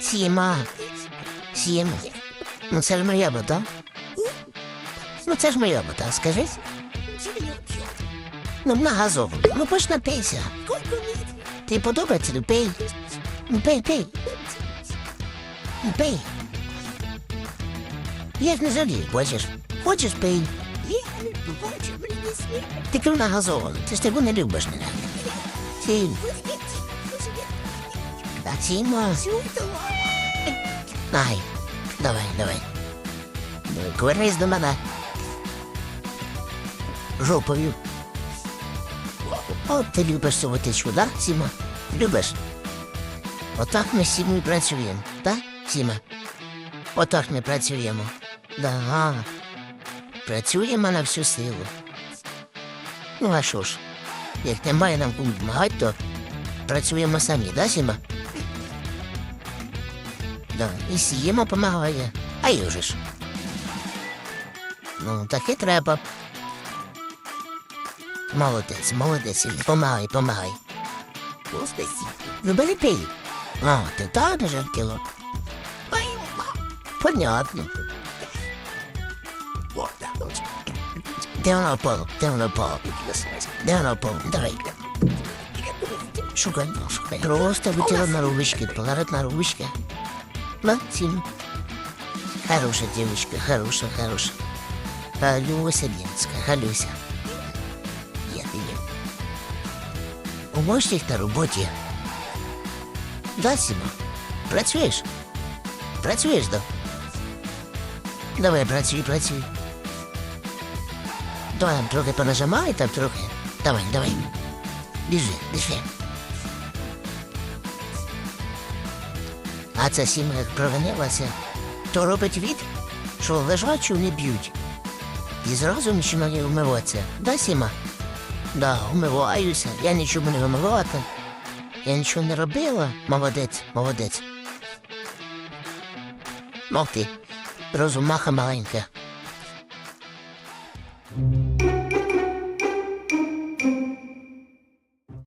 Сіма. Сіма. Ну це ж моя вода. Ну це ж моя вода, скажи. Ну, на газову. Ну пусть напийся. Ти подобається, ну пий. Ну пий, пий. Ну пий. Я ж не жалію, бачиш. Хочеш пий. Ти крив на газовану, ти ж тебе не любиш мене. Сім. Так, Сіма. Ай, давай, давай. Давай, Повернись до мене. Жопою. От ти любиш цю водичку, да, Сіма? Любиш? Отак ми з Сімою працюємо, так, Сіма? Отак ми працюємо. Да. Працюємо на всю силу. Ну, а що ж, як немає нам допомагати, то працюємо самі, да, Сіма? Да, і Сіма допомагає. А й уже ж. Ну, так і треба. Молодець, молодець. Помагай, помагай. Ну, бери пий. А, ти так не жартіло. Понятно. Де вона впала? Де вона впала? Де вона впала? Давай. Шукай, шукай. Просто вытяла на рубочке, положить на рубочке. Максим. Хорошая девочка, хорошая, хорошая. Галюся, Ленська, Галюся. Я тебе. Їх на роботі? Да, Сіма? Працюєш? Працюєш, да? Давай, працюй, працюй. Давай трохи понажимай, там трохи. Давай, давай. Біжи, біжи. А ця сіма як провинилася, то робить від, що лежачу не б'ють. І зразу починає вмиватися. Да, Сіма? Да, вмиваюся. Я нічого не вимивати. Я нічого не робила. Молодець, молодець. Мов ти, розумаха маленька.